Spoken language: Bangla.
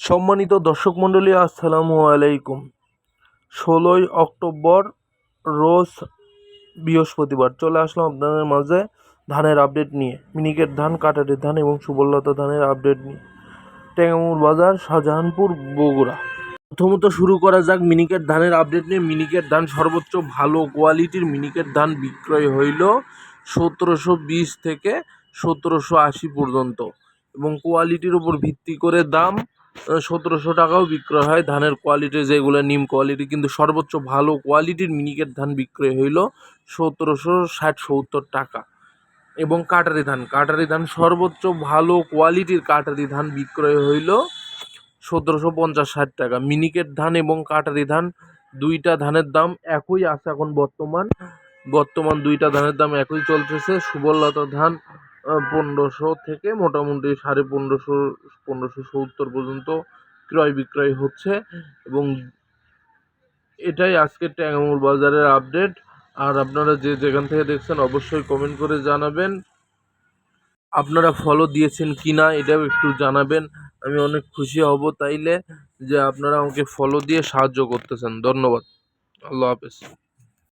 সম্মানিত দর্শক মণ্ডলী, আসসালামু আলাইকুম। ষোলোই অক্টোবর রোজ বৃহস্পতিবার চলে আসলাম আপনাদের মাঝে ধানের আপডেট নিয়ে। মিনিকেট ধান কাটারের ধান এবং সুবললতা ধানের আপডেট নিয়ে। টেঙ্গামুর বাজার, শাহজাহানপুর, বগুড়া। প্রথমত শুরু করা যাক মিনিকেট ধানের আপডেট নিয়ে। মিনিকেট ধান সর্বোচ্চ ভালো কোয়ালিটির মিনিকেট ধান বিক্রয় হইল সতেরোশো বিশ থেকে সতেরোশো আশি পর্যন্ত এবং কোয়ালিটির উপর ভিত্তি করে দাম সতেরোশো টাকাও বিক্রয় হয়। ধানের কোয়ালিটি যেগুলো, নিম কোয়ালিটি কিন্তু সর্বোচ্চ ভালো কোয়ালিটির মিনিকেট ধান বিক্রয় হইল সতেরোশো ষাট সত্তর টাকা। এবং কাটারি ধান কাটারি ধান সর্বোচ্চ ভালো কোয়ালিটির কাটারি ধান বিক্রয় হইল সতেরোশো পঞ্চাশ ষাট টাকা। মিনিকেট ধান এবং কাটারি ধান দুইটা ধানের দাম একই আছে এখন বর্তমান। বর্তমান দুইটা ধানের দাম একই চলতেছে। সুবললতা ধান পনেরোশো থেকে মোটামুটি সাড়ে পনেরোশো পনেরোশো সত্তর পর্যন্ত ক্রয় বিক্রয় হচ্ছে। এবং এটাই আজকের ট্যাঙ্গামুর বাজারের আপডেট। আর আপনারা যে যেখান থেকে দেখছেন অবশ্যই কমেন্ট করে জানাবেন। আপনারা ফলো দিয়েছেন কি না এটাও একটু জানাবেন। আমি অনেক খুশি হব তাইলে যে আপনারা আমাকে ফলো দিয়ে সাহায্য করতেছেন। ধন্যবাদ। আল্লাহ হাফেজ।